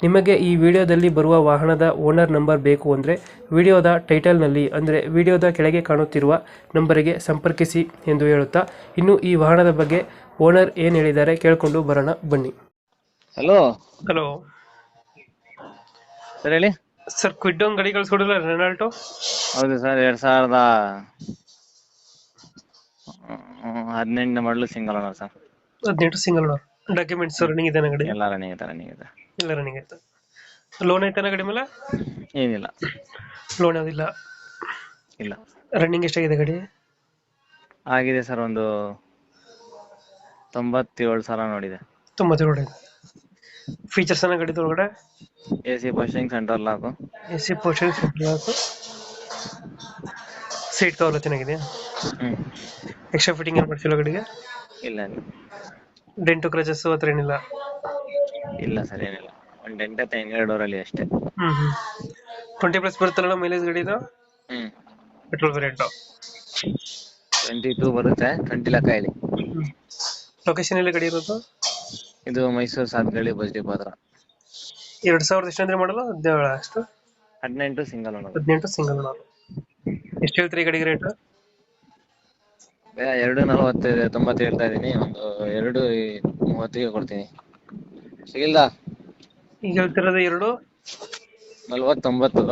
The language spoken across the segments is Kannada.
ನಿಮಗೆ ಈ ವಿಡಿಯೋದಲ್ಲಿ ಬರುವ ವಾಹನದ ಓನರ್ ನಂಬರ್ ಬೇಕು ಅಂದರೆ ವಿಡಿಯೋದ ಟೈಟಲ್ನಲ್ಲಿ ಅಂದರೆ ವಿಡಿಯೋದ ಕೆಳಗೆ ಕಾಣುತ್ತಿರುವ ನಂಬರಿಗೆ ಸಂಪರ್ಕಿಸಿ ಎಂದು ಹೇಳುತ್ತಾ ಇನ್ನು ಈ ವಾಹನದ ಬಗ್ಗೆ ಓನರ್ ಏನು ಹೇಳಿದ್ದಾರೆ ಕೇಳಿಕೊಂಡು ಬರೋಣ ಬನ್ನಿ. ಹಲೋ? ಹಲೋ. ಸರ್ ಹೇಳಿ. ಸರ್ ಕ್ವಿಡ್ಡೋನ್ ಗಾಡಿ ಕಳಿಸ್ಕೊಡಿಲ್ಲ ರೆನಾಲ್ಟೋ ಹೌದು ಸರ್ ಎರಡು ಸಾವಿರದ ಹದಿನೆಂಟು ಮಾಡಲು ಸಿಂಗಲ್ ಓನರ್ ಸರ್. ಹದಿನೆಂಟು ಸಿಂಗಲ್ ಡಾಕ್ಯುಮೆಂಟ್ಸ್ ರನ್ನಿಂಗ್ ಇದೆ ಗಾಡಿ ಎಲ್ಲ ರನ್ನಿಂಗ್ ಇದೆ ರನ್ನಿಂಗ್ ಇದೆ. ಎಲ್ಲ ರನ್ನಿಂಗ್ ಐತೆ ಲೋನ್ ಐತೆ ಗಾಡಿ ಮೇಲೆ? ಏನಿಲ್ಲ. ಲೋನ್ ಯಾವುದಿಲ್ಲ ಇಲ್ಲ? ರನ್ನಿಂಗ್ ಎಷ್ಟಾಗಿದೆ ಗಡಿ? ಆಗಿದೆ ಸರ್ ಒಂದು ತೊಂಬತ್ತೇಳು ಸಾವಿರ ನೋಡಿದೆ. ತೊಂಬತ್ತೇಳು ಇದೆ. ಫೀಚರ್ಸ್ ಅನ್ನ ಗಡಿ ಒಳಗಡೆ A C posting centre lock. A C lock. Seat cover ಚೆನ್ನಾಗಿದೆ ಎಕ್ಸ್ಟ್ರಾ ಫಿಟ್ಟಿಂಗ್ ಏನು ಮಾಡ್ಸಿಲ್ಲ ಗಡಿಗೆ? ಇಲ್ಲ ಇಲ್ಲ. ಡೆಂಟು ಕ್ರಚಸ್ ಹತ್ರ ಏನಿಲ್ಲ? ಇಲ್ಲ ಸರ್ ಏನಿಲ್ಲ. ಒಂದ್ ಎಂಟು ಹನ್ನೆರಡು ಅಲ್ಲಿ ಅಷ್ಟೇ. ಹ್ಮ್ ಹ್ಮ್. ಟ್ವೆಂಟಿ ಪ್ಲಸ್ ಬರುತ್ತಲ್ಲ ಮೈಲೇಜ್ ಗಾಡಿದು? ಹ್ಮ್. ಪೆಟ್ರೋಲ್ ವೇರಿಯಂಟು ಟ್ವೆಂಟಿ ಟೂ ಬರುತ್ತೆ ಟ್ವೆಂಟಿ ಲೆಕ್ಕ ಹೇಳಿ ಲೊಕೇಶನ್ ಎಲ್ಲಿ ಗಾಡಿ ಇರೋದು? ಇದು ಮೈಸೂರು ಸಾತ್ಗಳ್ಳಿ ಬಸ್ ಡಿಪೋ ಹತ್ರ. ಎರಡು ಸಾವಿರದ ಎಷ್ಟು ಅಂದ್ರೆ ಮಾಡಲ್ಲ ಹದಿನೇಳು ಅಷ್ಟು? ಹದಿನೆಂಟು ಸಿಂಗಲ್ ಹದಿನೆಂಟು ಸಿಂಗಲ್ ನಾಲ್ ಎಷ್ಟು ಹೇಳ್ತೀರಿ ಈ ಗಾಡಿಗೆ ರೇಟ್ ಎರಡು ನಲವತ್ತೈದು ತೊಂಬತ್ತು ಹೇಳ್ತಾ ಇದ್ದೀನಿ. ಒಂದು ಎರಡು ಮೂವತ್ತಿಗೆ ಕೊಡ್ತೀನಿ. ಸಿಗಿಲ್ದ ಈಗ ಹೇಳ್ತಿರೋದು ಎರಡು? ನಲವತ್ತೊಂಬತ್ತು.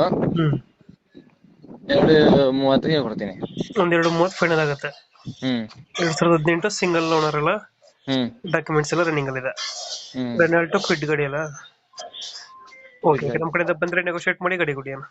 ಎರಡು ಮೂವತ್ತಿಗೆ ಕೊಡ್ತೀನಿ. ಒಂದೆರಡು ಮೂವತ್ತು ಫೈನಲ್ ಆಗುತ್ತೆ. ಹ್ಮ್. ಎರಡ್ ಸಾವಿರದ ಹದಿನೆಂಟು ಸಿಂಗಲ್ ಓನರ್ ಅಲ್ಲ ಹ್ಮ್. ಡಾಕ್ಯುಮೆಂಟ್ಸ್ ಎಲ್ಲ ರನ್ನಿಂಗ್ ಅಲ್ಲಿದೆ ಹ್ಮ್. ರೆನಾಲ್ಟೋ ಕ್ವಿಡ್ ಗಾಡಿ ಅಲ್ಲ? ಓಕೆ ನಮ್ಮ ಕಡೆಯಿಂದ ಬಂದ್ರೆ ನೆಗೋಶಿಯೇಟ್ ಮಾಡಿ ಗಾಡಿ ಕೊಡಿ ಅಣ್ಣ.